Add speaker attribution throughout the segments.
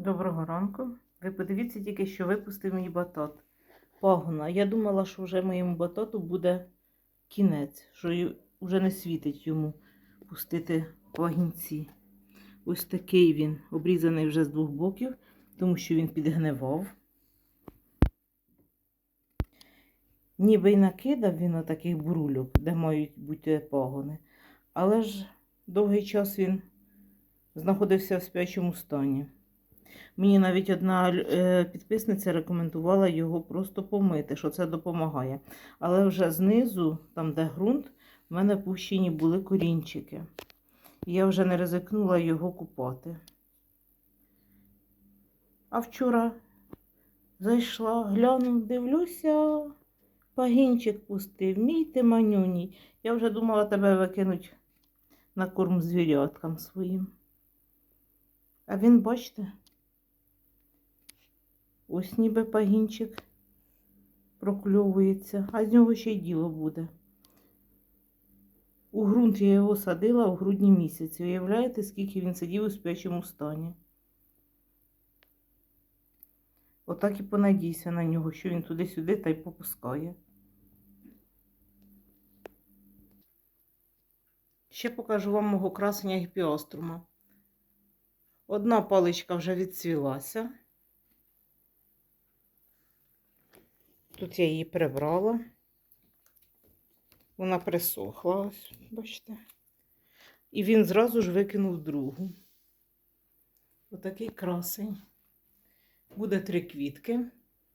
Speaker 1: Доброго ранку. Ви подивіться тільки, що випустив мій батат. Пагона. Я думала, що вже моєму батату буде кінець, що вже не світить йому пустити пагінці. Ось такий він, обрізаний вже з двох боків, тому що він підгнивав. Ніби й накидав він отаких бурульок, де мають бути пагони. Але ж довгий час він знаходився в спячому стані. Мені навіть одна е, підписниця рекомендувала його просто помити, що це допомагає. Але вже знизу, там де ґрунт, в мене пущені були корінчики. І я вже не ризикнула його купати. А вчора зайшла, гляну, дивлюся, пагінчик пустив, мій ти манюній. Я вже думала тебе викинуть на корм звіряткам своїм. А він, бачите, ось ніби пагінчик прокльовується, а з нього ще й діло буде. У ґрунт я його садила у грудні місяці. Уявляєте, скільки він сидів у спячому стані? Отак і понадійся на нього, що він туди-сюди та й попускає. Ще покажу вам мого красення гіпіострума. Одна паличка вже відцвілася. Тут я її прибрала. Вона присохла, ось, бачите. І він зразу ж викинув другу. Отакий красень. Буде три квітки.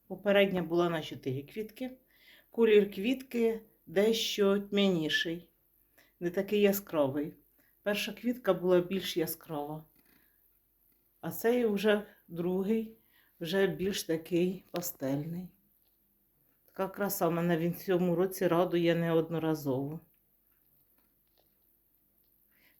Speaker 1: Попередня була на чотири квітки. Колір квітки дещо тьмяніший, не такий яскравий. Перша квітка була більш яскрава. А цей вже другий, вже більш такий пастельний. Така краса мене він в цьому році радує неодноразово.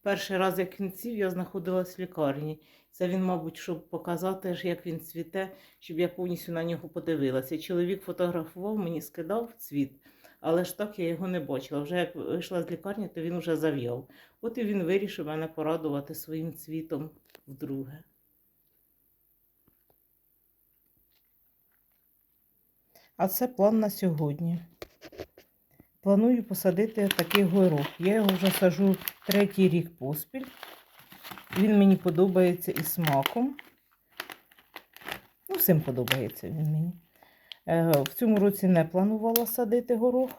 Speaker 1: Перший раз, як він цвів, я знаходилась в лікарні. Це він, мабуть, щоб показати, як він цвіте, щоб я повністю на нього подивилася. Чоловік фотографував, мені скидав цвіт, але ж так я його не бачила. Вже як вийшла з лікарні, то він вже зав'яв. От і він вирішив мене порадувати своїм цвітом вдруге. А це план на сьогодні. Планую посадити такий горох. Я його вже сажу третій рік поспіль. Він мені подобається і смаком. Ну, всім подобається він мені. Е, В цьому році не планувала садити горох.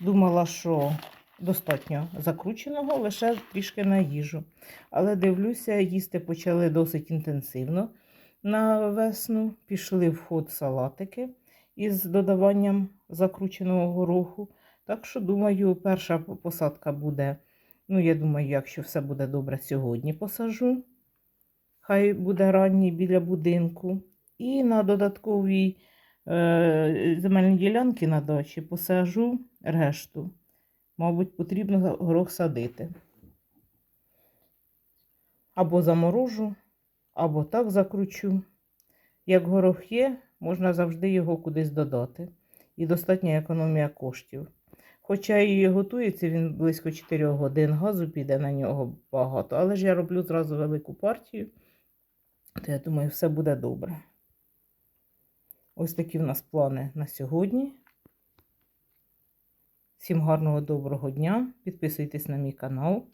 Speaker 1: Думала, що достатньо закрученого, лише трішки на їжу. Але дивлюся, їсти почали досить інтенсивно на весну. Пішли в ход салатики із додаванням закрученого гороху. Так що, думаю, перша посадка буде. Ну, я думаю, якщо все буде добре, сьогодні посажу. Хай буде ранній біля будинку. І на додатковій е, земельній ділянці на дачі посажу решту. Мабуть, потрібно горох садити. Або заморожу, або так закручу. Як горох є, можна завжди його кудись додати. І достатня економія коштів. Хоча і готується він близько 4 годин, газу піде на нього багато, але ж я роблю зразу велику партію, то я думаю, все буде добре. Ось такі в нас плани на сьогодні. Всім гарного доброго дня. Підписуйтесь на мій канал.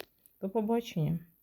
Speaker 1: До побачення!